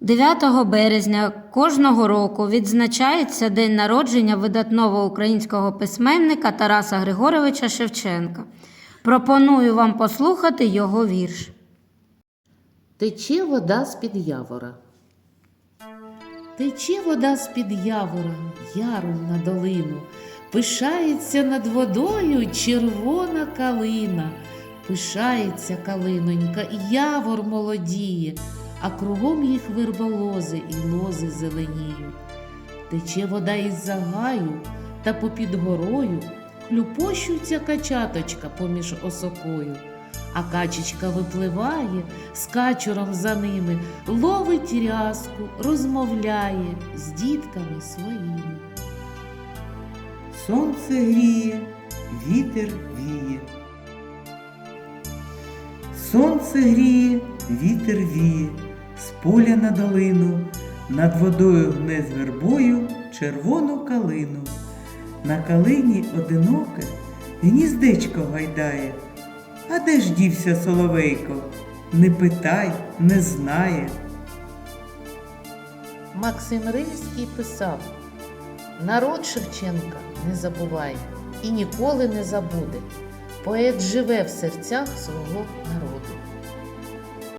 9 березня кожного року відзначається день народження видатного українського письменника Тараса Григоровича Шевченка. Пропоную вам послухати його вірш. Тече вода з-під явора. Тече вода з-під явора, яром на долину. Пишається над водою червона калина. Пишається калинонька, явор молодіє, а кругом їх верболози і лози зеленіють. Тече вода із загаю, та попід горою хлюпощуться качаточка поміж осокою. А качечка випливає з качуром за ними, ловить рязку, розмовляє з дітками своїми. Сонце гріє, вітер віє. Сонце гріє, вітер віє, поля на долину, над водою гне з вербою червону калину. На калині одиноке гніздечко гайдає. А де ж дівся соловейко? Не питай, не знає. Максим Римський писав: Народ Шевченка не забуває і ніколи не забуде. Поет живе в серцях свого народу.